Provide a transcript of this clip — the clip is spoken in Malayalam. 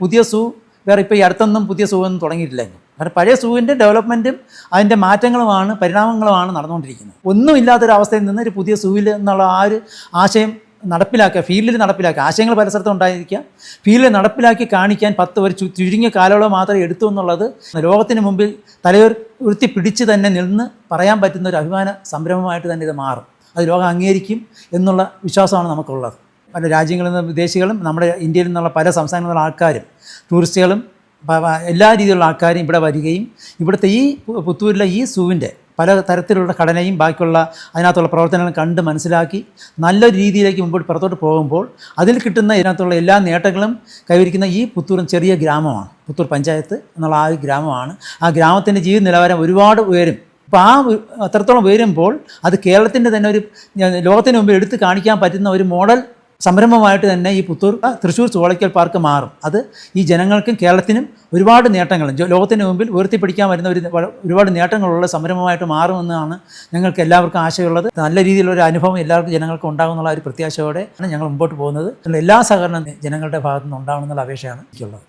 പുതിയ സൂ വേറെ ഇപ്പോൾ ഈ അടുത്തൊന്നും പുതിയ സൂ ഒന്നും തുടങ്ങിയിട്ടില്ല കാരണം പഴയ സൂവിന്റെ ഡെവലപ്മെന്റും അതിന്റെ മാറ്റങ്ങളുമാണ് പരിണാമങ്ങളുമാണ് നടന്നുകൊണ്ടിരിക്കുന്നത്. ഒന്നുമില്ലാത്തൊരവസ്ഥയിൽ നിന്ന് ഒരു പുതിയ സൂവിൽ എന്നുള്ള ആ ഒരു ആശയം നടപ്പിലാക്കുക ഫീൽഡിൽ നടപ്പിലാക്കുക ആശയങ്ങൾ പല സ്ഥലത്തും ഉണ്ടായിരിക്കുക ഫീൽഡിൽ നടപ്പിലാക്കി കാണിക്കാൻ പത്ത് ഒരു ചുരുങ്ങിയ കാലയളവ് മാത്രമേ എടുത്തു എന്നുള്ളത് ലോകത്തിന് മുമ്പിൽ തലയുർ ഉയർത്തി പിടിച്ച് തന്നെ നിന്ന് പറയാൻ പറ്റുന്ന ഒരു അഭിമാന സംരംഭമായിട്ട് തന്നെ ഇത് മാറും. അത് ലോകം അംഗീകരിക്കും എന്നുള്ള വിശ്വാസമാണ് നമുക്കുള്ളത്. പല രാജ്യങ്ങളിൽ നിന്ന് വിദേശികളും നമ്മുടെ ഇന്ത്യയിൽ നിന്നുള്ള പല സംസ്ഥാനങ്ങളിൽ ആൾക്കാരും ടൂറിസ്റ്റുകളും എല്ലാ രീതിയിലുള്ള ആൾക്കാരും ഇവിടെ വരികയും ഇവിടുത്തെ ഈ പുത്തൂരിലെ ഈ സൂവിന്റെ പല തരത്തിലുള്ള ഘടനയും ബാക്കിയുള്ള അതിനകത്തുള്ള പ്രവർത്തനങ്ങളും കണ്ട് മനസ്സിലാക്കി നല്ല രീതിയിലേക്ക് മുമ്പോട്ട് പുറത്തോട്ട് പോകുമ്പോൾ അതിൽ കിട്ടുന്ന ഇതിനകത്തുള്ള എല്ലാ നേട്ടങ്ങളും കൈവരിക്കുന്ന ഈ പുത്തൂരും ചെറിയ ഗ്രാമമാണ്. പുത്തൂർ പഞ്ചായത്ത് എന്നുള്ള ആ ഗ്രാമമാണ്. ആ ഗ്രാമത്തിന്റെ ജീവിത നിലവാരം ഒരുപാട് ഉയരും. അപ്പോൾ ആ അത്രത്തോളം ഉയരുമ്പോൾ അത് കേരളത്തിന്റെ തന്നെ ഒരു ലോകത്തിന് മുമ്പ് എടുത്തു കാണിക്കാൻ പറ്റുന്ന ഒരു മോഡൽ സംരംഭമായിട്ട് തന്നെ ഈ പുത്തൂർ തൃശ്ശൂർ ചോളയ്ക്കൽ പാർക്ക് മാറും. അത് ഈ ജനങ്ങൾക്കും കേരളത്തിനും ഒരുപാട് നേട്ടങ്ങൾ. ലോകത്തിന് മുമ്പിൽ ഉയർത്തിപ്പിടിക്കാൻ വരുന്ന ഒരു ഒരുപാട് നേട്ടങ്ങളുള്ള സംരംഭമായിട്ട് മാറുമെന്നാണ് ഞങ്ങൾക്ക് എല്ലാവർക്കും ആശയമുള്ളത്. നല്ല രീതിയിലുള്ള ഒരു അനുഭവം എല്ലാവർക്കും ജനങ്ങൾക്ക് ഉണ്ടാകുമെന്നുള്ള ഒരു പ്രത്യാശയോടെ ആണ് ഞങ്ങൾ മുമ്പോട്ട് പോകുന്നത്. എല്ലാ സഹകരണം ജനങ്ങളുടെ ഭാഗത്തുനിന്ന് നിന്ന് ഉണ്ടാവണമെന്നുള്ള അപേക്ഷയാണ് എനിക്കുള്ളത്.